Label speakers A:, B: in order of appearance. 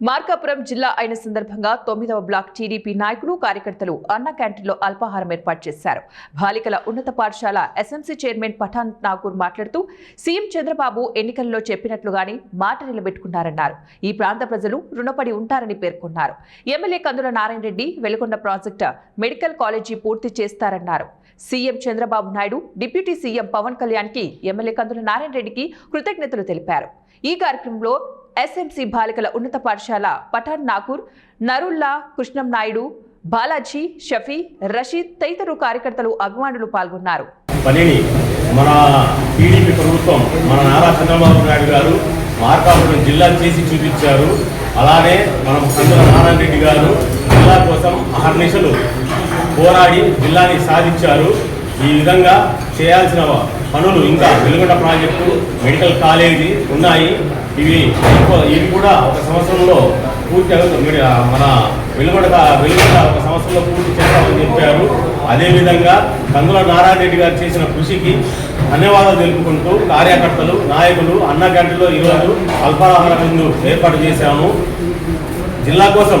A: మార్కాపురం జిల్లా అయిన సందర్భంగా తొమ్మిదవ బ్లాక్ టీడీపీ నాయకులు కార్యకర్తలు అన్న క్యాంటీన్లో అల్పాహారం ఏర్పాటు చేశారు. బాలికల ఉన్నత పాఠశాల ఎస్ఎంసీ చైర్మన్ పఠాన్ నాగూర్ మాట్లాడుతూ సీఎం చంద్రబాబు ఎన్నికల్లో చెప్పినట్లుగానే మాట నిలబెట్టుకున్నారన్నారు. ఈ ప్రాంత ప్రజలు రుణపడి ఉంటారని పేర్కొన్నారు. MLA Kandula Narayana Reddy Veligonda project medical college పూర్తి చేస్తారన్నారు. CM Chandrababu Naidu deputy CM Pawan కళ్యాణ్కి ఎమ్మెల్యే కందుల నారాయణ రెడ్డికి కృతజ్ఞతలు తెలిపారు. ఈ కార్యక్రమంలో ఎస్ఎంసీ బాలికల ఉన్నత పాఠశాల పఠాన్ నాకూర్ నరుల్లా కృష్ణం నాయుడు బాలాజీ షఫీ రషీద్ తదితరు కార్యకర్తలు అభిమానులు పాల్గొన్నారు.
B: పనిని మన టీడీపీ ప్రభుత్వం మన నారా చంద్రబాబు నాయుడు గారు మార్కాపురం జిల్లా చేసి చూపించారు. అలానే మన కందుల నారాయణ రెడ్డి గారు జిల్లా కోసం అహర్నిశలు పోరాడి జిల్లాని సాధించారు. ఈ విధంగా చేయాల్సిన పనులు ఇంకా వెలుగొండ ప్రాజెక్టు మెడికల్ కాలేజీ ఉన్నాయి. ఇవి ఇవి కూడా ఒక సంవత్సరంలో పూర్తి మన వెలుగడ వెలుగుడ ఒక సంవత్సరంలో పూర్తి చేస్తామని చెప్పారు. అదేవిధంగా కందుల నారాయణ రెడ్డి గారు చేసిన కృషికి ధన్యవాదాలు తెలుపుకుంటూ కార్యకర్తలు నాయకులు అన్న గంటలో ఈరోజు అల్పాహార విందు ఏర్పాటు చేశాము. జిల్లా కోసం